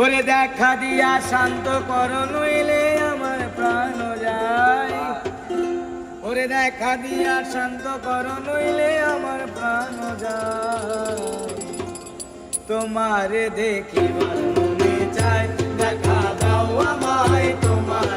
করে দেখা দিয়া শান্ত করো, নইলে আমার প্রাণ যায়। ওরে দেখা দিয়া শান্ত করো, নইলে আমার প্রাণ যায়। তোমারে দেখি চাই চায়, দেখা দাও আমায় তোমার